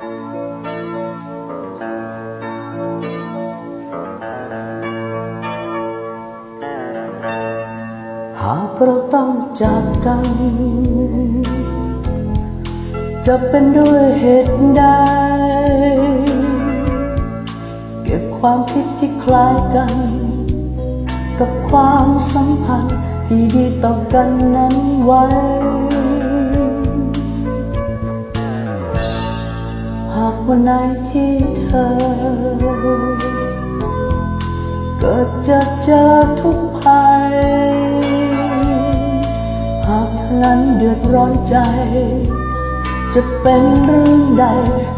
หากเราต้องจากกัน จะเป็นด้วยเหตุใด เก็บความคิดที่คล้ายกัน กับความสัมพันธ์ที่ดีต่อกันนั้นไว้ วันไหนที่เธอ เกิดจะเจอทุกภัย หากเธอนั้นเดือดร้อนใจ จะเป็นเรื่องใด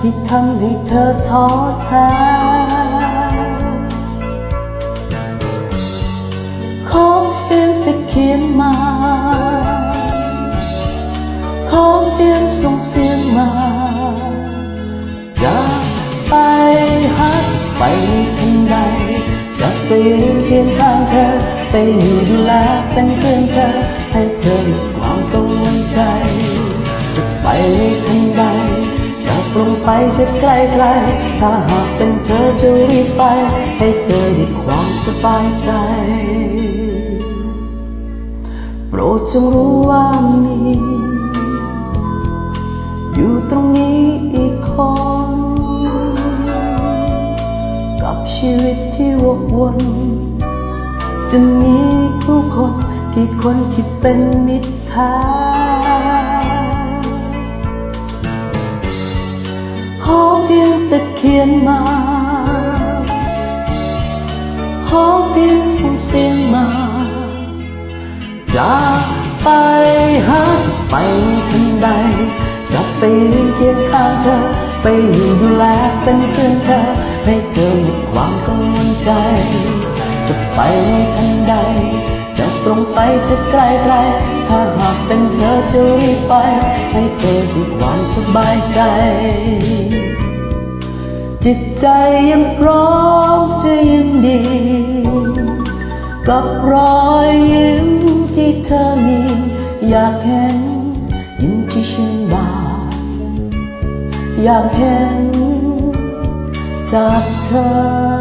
ที่ทำให้เธอท้อแท้ ไปทันใดจะไปยืนเคียงข้างเธอ ไปอยู่ดูแลเป็นเพื่อนเธอ ให้เธอหมดความกังวลใจ จะไปทันใดจะตรงไปจะไกลไกล ถ้าหากเป็นเธอจะรีบไป ให้เธอได้ความสบายใจ โปรดจงรู้ว่ามี กวนจะมีผู้คนกี่คนที่เป็นมิตรแท้ขอเพียงแต่เขียนมาขอเพียงส่งเสียงมาจะไปหาไปทันใดจะไปยืนเคียงข้างเธอ ไปอยู่ดูแลเป็นเพื่อนเธอให้เธอหมดความกังวลใจ จะไปในทันใด จะตรงไปจะไกลไกลถ้าหากเป็นเธอจะรีบไป ให้เธอมีความสบายใจ จิตใจยังพร้อมจะยินดีกับรอยยิ้มที่เธอมี อยากเห็นยิ้มที่ชื่นบาน อยากเห็นจากเธอ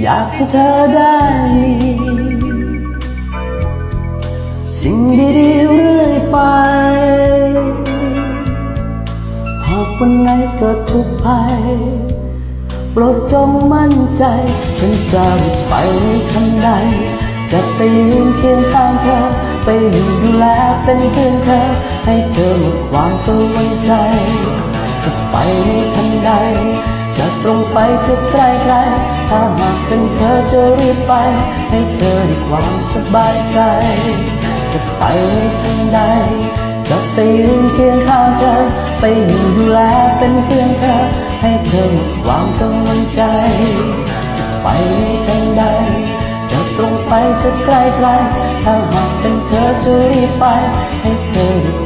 อยากให้เธอได้มีสิ่งดีๆเรื่อยไป หากวันไหนเกิดทุกข์ภัยโปรดจงมั่นใจ ฉันจะไปในทันใด จะไปยืนเคียงข้างเธอ ไปอยู่ดูแลเป็นเพื่อนเธอ ให้เธอหมดความกังวลใจ จะไปในทันใด จะตรงไปจะไกล้ไกลถ้าหากเป็นเธอจะรีบไป ให้เธอได้ความสบายใจ จะไปในทันใด จะไปยืนเคียงข้างเธอ ไปอยู่ดูแลเป็นเพื่อนเธอ ให้เธอหมดความกังวลใจ จะไกลไกลถ้าหากเป็นเธอจะรีบไปให้เธอ